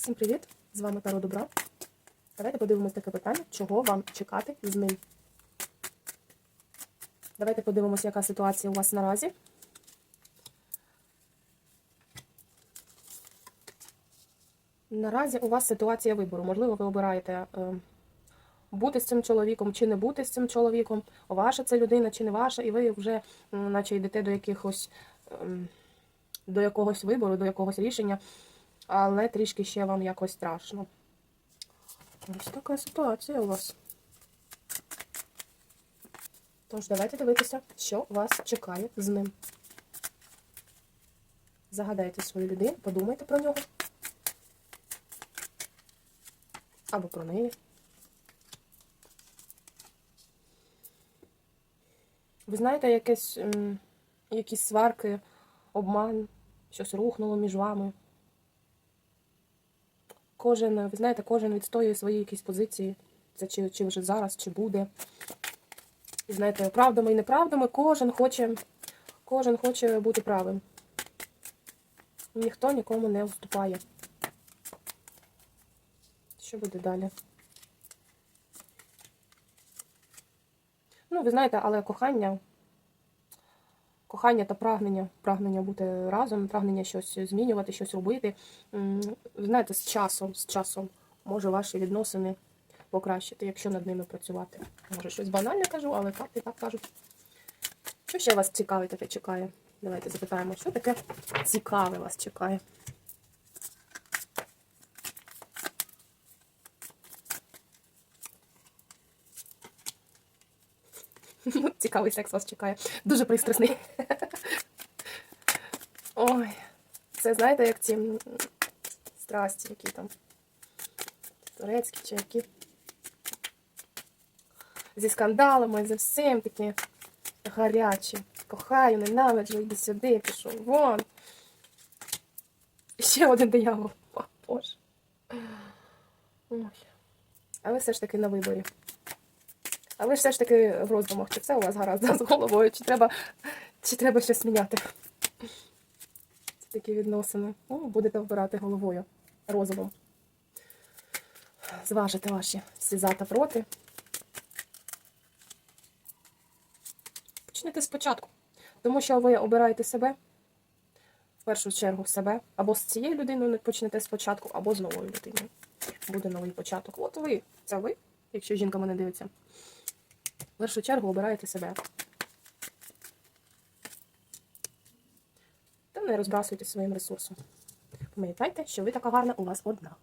Всім привіт! З вами Таро Добра. Давайте подивимось таке питання, чого вам чекати з ним. Давайте подивимось, яка ситуація у вас наразі. Наразі у вас ситуація вибору. Можливо, ви обираєте е, бути з цим чоловіком чи не бути з цим чоловіком. Ваша це людина чи не ваша, і ви вже наче йдете до якихось ем, до якогось вибору, до якогось рішення, але трішки ще вам якось страшно. Ось така ситуація у вас. Тож, давайте дивитися, що вас чекає з ним. Загадайте свою людину, подумайте про нього. Або про неї. Ви знаєте, якесь, м, якісь сварки, обман, щось рухнуло між вами. Кожен, ви знаєте, кожен відстоює свої якісь позиції. Це чи, чи вже зараз, чи буде. І знаєте, правдами і неправдами кожен хоче, кожен хоче бути правим. Ніхто нікому не уступає. Що буде далі? Ну, ви знаєте, але кохання, кохання та прагнення, прагнення бути разом, прагнення щось змінювати, щось робити. Знаєте, з часом, з часом може ваші відносини покращити, якщо над ними працювати. Може, щось банальне кажу, але факти так кажуть. Що ще вас цікаве таке чекає? Давайте запитаємо, що таке цікаве вас чекає. Цікавий секс вас чекає. Дуже пристрасний. Ой, це знаєте, як ці страсті, які там турецькі чи які. Зі скандалами, зі всім такі гарячі. Кохаю, ненавиджу, йди сюди, пішов вон. Ще один диявол. О, Боже. Ой. А ви все ж таки на виборі. А ви ж все ж таки в роздумах, чи все у вас гаразд з головою, чи треба, чи треба щось міняти. Це такі відносини. Ну, будете вбирати головою, розумом. Зважите ваші всі за та проти. Почнете спочатку. Тому що ви обираєте себе, в першу чергу себе, або з цією людиною почнете спочатку, або з новою людиною. Буде новий початок. От ви, це ви, якщо жінка мене дивиться. Першу чергу обираєте себе. Та не розбрасуйте своїм ресурсом. Пам'ятайте, що ви така гарна у вас одна.